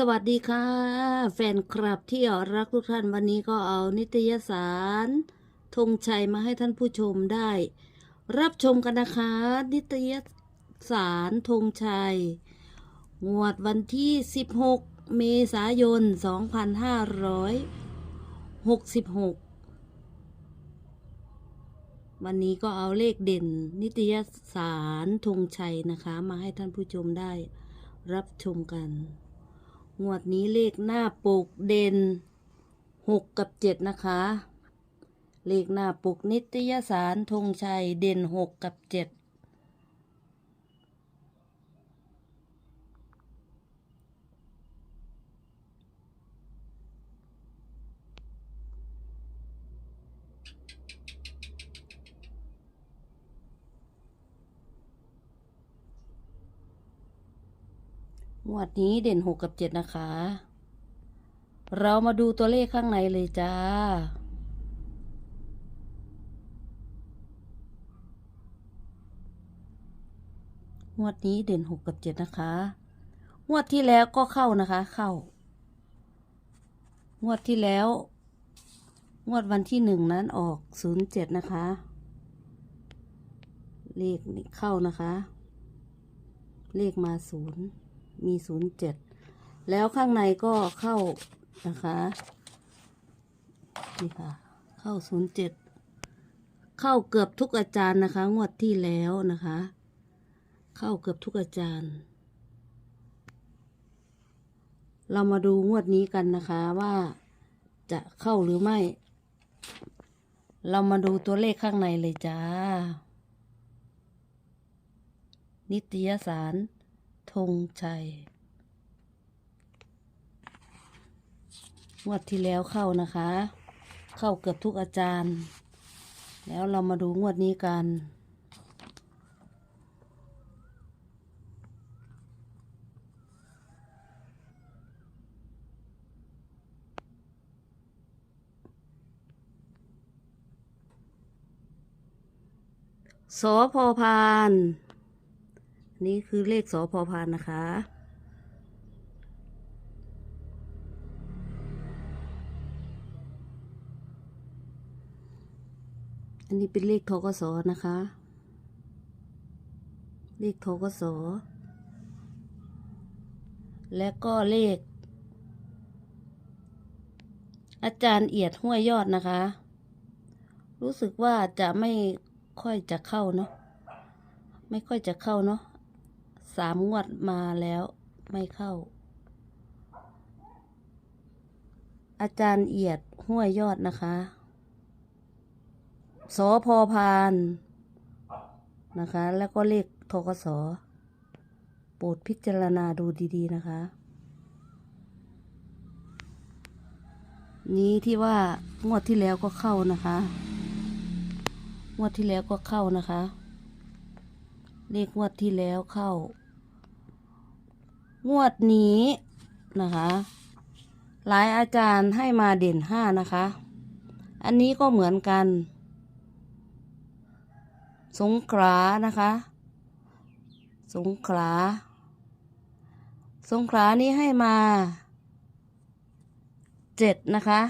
สวัสดีค่ะ แฟนคลับที่รักทุกท่านวันนี้ก็เอานิตยสารธงชัยมาให้ท่านผู้ชมได้ รับชมกันนะคะ นิตยสารธงชัย งวดวันที่ 16 เมษายน 2566 วันนี้ก็เอาเลขเด่น นิตยสารธงชัยนะคะ มาให้ท่านผู้ชมได้ รับชมกัน งวดนี้เลขหน้าปกเด่นหกกับเจ็ดนะคะ เลขหน้าปกนิตยสารธงชัยเด่นหกกับเจ็ด งวดนี้เด่นหกกับเจ็ดนะคะ เรามาดูตัวเลขข้างในเลยจ้า งวดนี้เด่นหกกับเจ็ดนะคะ งวดที่แล้วก็เข้านะคะ เข้า งวดที่แล้ว งวดวันที่หนึ่งนั้นออกศูนย์เจ็ดนะคะ เลขเข้านะคะ เลขมาศูนย์ มีศูนย์เจ็ดแล้วข้างในก็เข้านะคะนี่ค่ะ เข้าศูนย์เจ็ดเข้าเกือบทุกอาจารย์นะคะ งวดที่แล้วนะคะ เข้าเกือบทุกอาจารย์ เรามาดูงวดนี้กันนะคะว่าจะเข้าหรือไม่ เรามาดูตัวเลขข้างในเลยจ้า นิตยสาร ธงชัยงวดที่แล้วเข้านะคะ เข้าเกือบทุกอาจารย์ แล้วเรามาดูงวดนี้กันสพอพาน นี่คือเลขสอพอพานนะคะ อันนี้เป็นเลขทกสนะคะ เลขทกสและก็เลข อาจารย์เอียดห้วยยอดนะคะ รู้สึกว่าจะไม่ค่อยจะเข้าเนาะไม่ค่อยจะเข้าเนาะ สามงวดมาแล้วไม่เข้า อาจารย์เอียดห้วยยอดนะคะสอพอพานนะคะ แล้วก็เลขทกสโปรดพิจารณาดูดี ๆ นะคะ นี้ที่ว่างวดที่แล้วก็เข้านะคะ งวดที่แล้วก็เข้านะคะ เลขงวดที่แล้วเข้า งวดนี้นะคะหลายอาจารย์ให้มาเด่นห้านะคะ อันนี้ก็เหมือนกัน สงขลานะคะ สงขลา สงขลานี้ให้มาเจ็ดนะคะ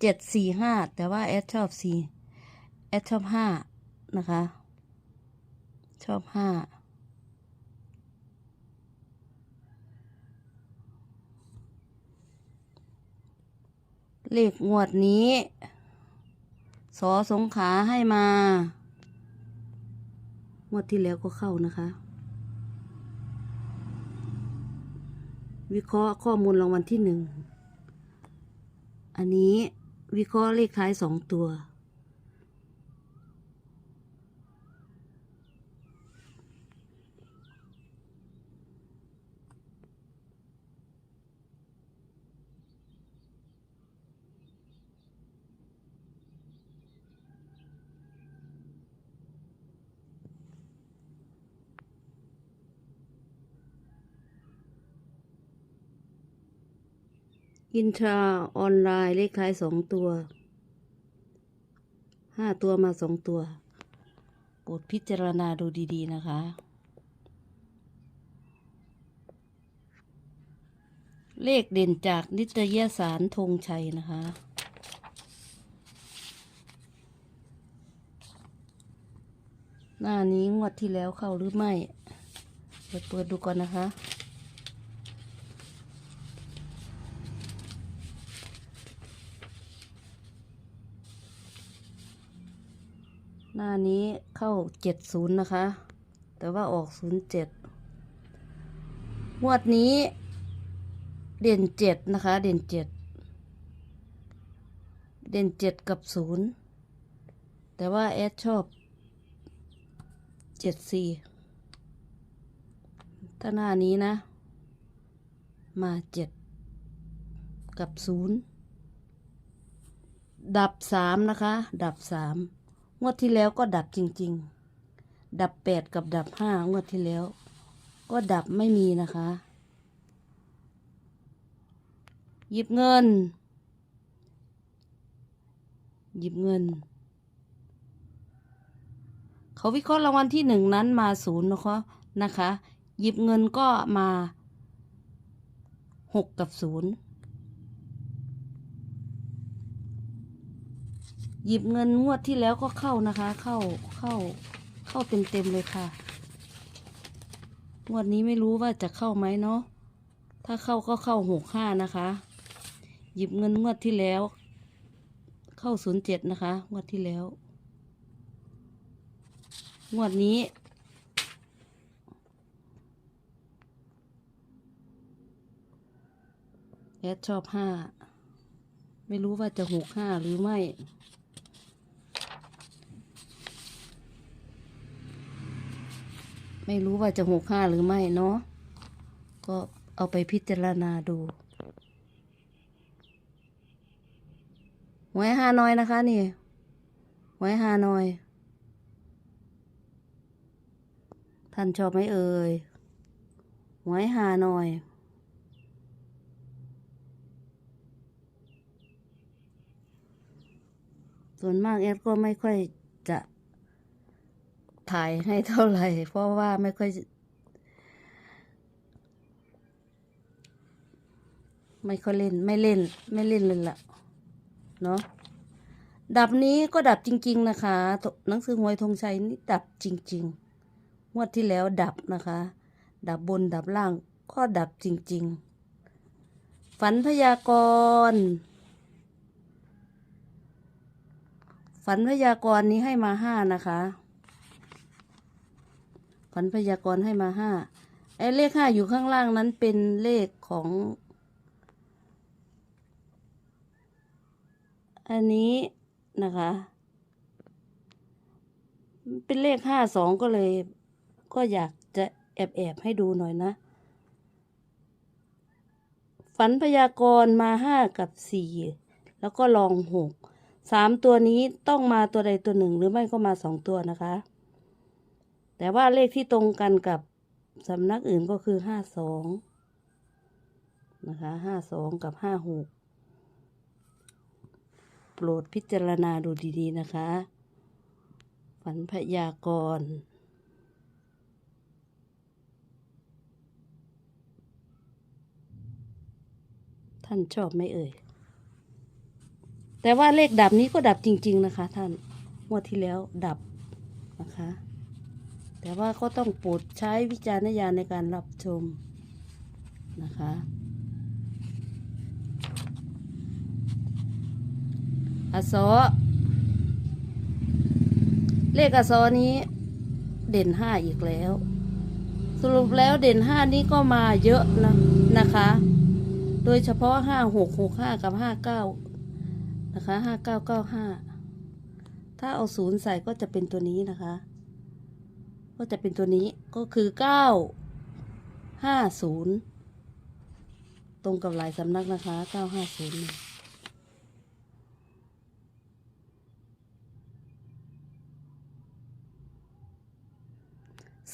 เจ็ดสี่ห้าแต่ว่าแอดชอบสี่แอดชอบห้านะคะ ชอบห้า เลขงวดนี้ สอสงขาให้มางวดที่แล้วก็เข้านะคะ วิเคราะห์ข้อมูลรางวัลที่หนึ่ง อันนี้วิเคราะห์เลขท้ายสองตัว อินทราออนไลน์เลขท้ายสองตัวห้าตัวมาสองตัวโปรดพิจารณาดูดีๆนะคะ เลขเด่นจากนิตยสารธงชัยนะคะหน้านี้งวดที่แล้วเข้าหรือไม่เดี๋ยวเปิดดูก่อนนะคะ หน้านี้เข้าเจ็ดศูนย์นะคะ แต่ว่าออกศูนย์เจ็ดงวดนี้เด่นเจ็ดนะคะ เด่นเจ็ดเด่นเจ็ดกับศูนย์แต่ว่าแอดชอบเจ็ดสี่ถ้าหน้านี้นะ มาเจ็ดกับศูนย์ดับสามนะคะ ดับสาม งวดที่แล้วก็ดับจริง ๆ ดับแปดกับดับห้างวดที่แล้ว ก็ดับไม่มีนะคะ หยิบเงิน หยิบเงิน เขาวิเคราะห์รางวัลที่หนึ่งนั้นมาศูนย์นะคะนะคะ หยิบเงินก็มาหกกับศูนย์ หยิบเงินงวดที่แล้วก็เข้านะคะ เข้าเข้าเข้าเต็มเต็มเลยค่ะ งวดนี้ไม่รู้ว่าจะเข้าไหมเนาะถ้าเข้าก็เข้าหกห้านะคะ หยิบเงินงวดที่แล้ว เข้าศูนย์เจ็ดนะคะ งวดที่แล้ว งวดนี้แอดชอบห้า ไม่รู้ว่าจะหกห้าหรือไม่ ไม่รู้ว่าจะหกห้าหรือไม่เนาะก็เอาไปพิจารณาดูหวยฮานอยนะคะนี่หวยฮานอย ท่านชอบไหมเอ่ยหวยฮานอยส่วนมากแอดก็ไม่ค่อยจะ ถ่ายให้เท่าไหร่ เพราะว่าไม่ค่อย ไม่ค่อยเล่นไม่เล่น ไม่เล่นเลยล่ะ เนาะดับนี้ก็ดับจริง ๆ นะคะหนังสือหวยธงชัยนี่ดับจริง ๆ งวดที่แล้วดับนะคะ ดับบนดับล่างก็ดับจริง ๆ ฝันพยากรณ์ฝันพยากรณ์นี้ให้มาห้านะคะ ฝันพยากรณ์ให้มาห้าไอ้เลขห้าอยู่ข้างล่างนั้นเป็นเลขของ อันนี้นะคะ เป็นเลขห้าสองก็เลย ก็อยากจะแอบแอบๆให้ดูหน่อยนะ ฝันพยากรณ์มาห้ากับสี่แล้วก็ลองหกสามตัวนี้ต้องมาตัวใดตัวหนึ่งหรือไม่ก็มาสองตัวนะคะ แต่ว่าเลขที่ตรงกันกับสำนักอื่นก็คือห้าสองนะคะห้าสองกับห้าหกโปรดพิจารณาดูดีๆนะคะ ฝันพยากรณ์ท่านชอบไหมเอ่ย แต่ว่าเลขดับนี้ก็ดับจริง ๆ นะคะ ท่านงวดที่แล้วดับนะคะ แต่ว่าก็ต้องโปรดใช้วิจารณญาณในการรับชมนะคะ อสอเลขอสอนี้เด่นห้าอีกแล้ว สรุปแล้วเด่นห้านี้ก็มาเยอะนะนะคะ โดยเฉพาะห้าหกหกห้ากับห้าเก้านะคะห้าเก้าเก้าห้าถ้าเอาศูนย์ใส่ก็จะเป็นตัวนี้นะคะ ก็จะเป็นตัวนี้ก็คือเก้าห้าศูนย์ตรงกับหลายสำนักนะคะเก้าห้าศูนย์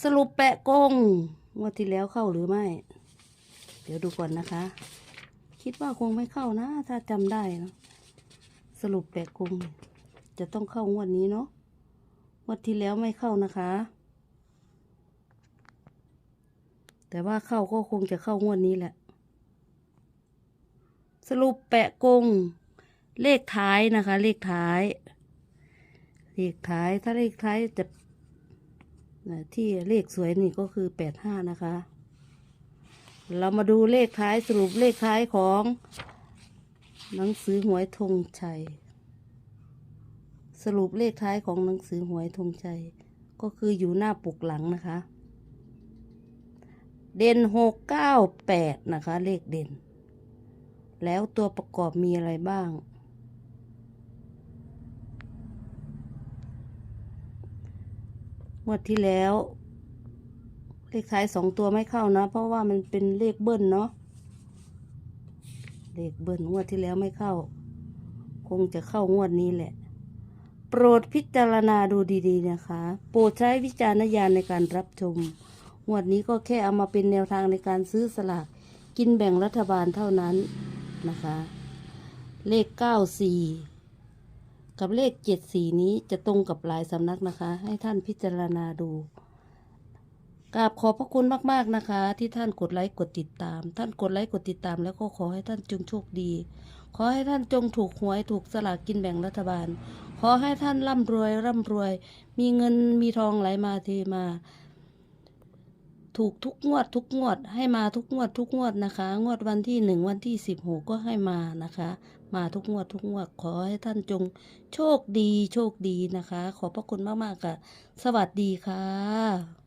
สรุปแปะกงงวดที่แล้วเข้าหรือไม่ เดี๋ยวดูก่อนนะคะ คิดว่าคงไม่เข้านะ ถ้าจำได้นะสรุปแปะกงจะต้องเข้างวดนี้เนาะงวดที่แล้วไม่เข้านะคะ แต่ว่าเข้าก็คงจะเข้างวดนี้แหละ สรุปแปะกง เลขท้ายนะคะ เลขท้าย เลขท้ายถ้าเลขท้ายจะที่เลขสวยนี่ก็คือแปดห้านะคะ เรามาดูเลขท้ายสรุปเลขท้ายของ หนังสือหวยธงชัย สรุปเลขท้ายของหนังสือหวยธงชัย ก็คืออยู่หน้าปกหลังนะคะ เด่นหกเก้าแปดนะคะ เลขเด่น แล้วตัวประกอบมีอะไรบ้างงวดที่แล้ว เลขท้ายสองตัวไม่เข้านะ เพราะว่ามันเป็นเลขเบิ้ลเนาะเลขเบิ้ลงวดที่แล้วไม่เข้า คงจะเข้างวดนี้แหละ โปรดพิจารณาดูดีๆนะคะ โปรดใช้วิจารณญาณในการรับชม งวดนี้ก็แค่เอามาเป็นแนวทางในการซื้อสลากกินแบ่งรัฐบาลเท่านั้นนะคะ เลข 94 กับเลข 74 นี้จะตรงกับหลายสำนักนะคะ ให้ท่านพิจารณาดูกราบขอบพระคุณมากๆนะคะ ที่ท่านกดไลค์กดติดตาม ท่านกดไลค์กดติดตามแล้วก็ขอให้ท่านจงโชคดี ขอให้ท่านจงถูกหวยถูกสลากกินแบ่งรัฐบาล ขอให้ท่านร่ำรวยร่ำรวย มีเงินมีทองไหลมาเทมา ถูกทุกงวดทุกงวดให้มาทุกงวดทุกงวดนะคะ งวดวันที่หนึ่งวันที่สิบหกก็ให้มานะคะ มาทุกงวดทุกงวดขอให้ท่านจงโชคดีโชคดีนะคะ ขอบพระคุณมากๆค่ะ สวัสดีค่ะ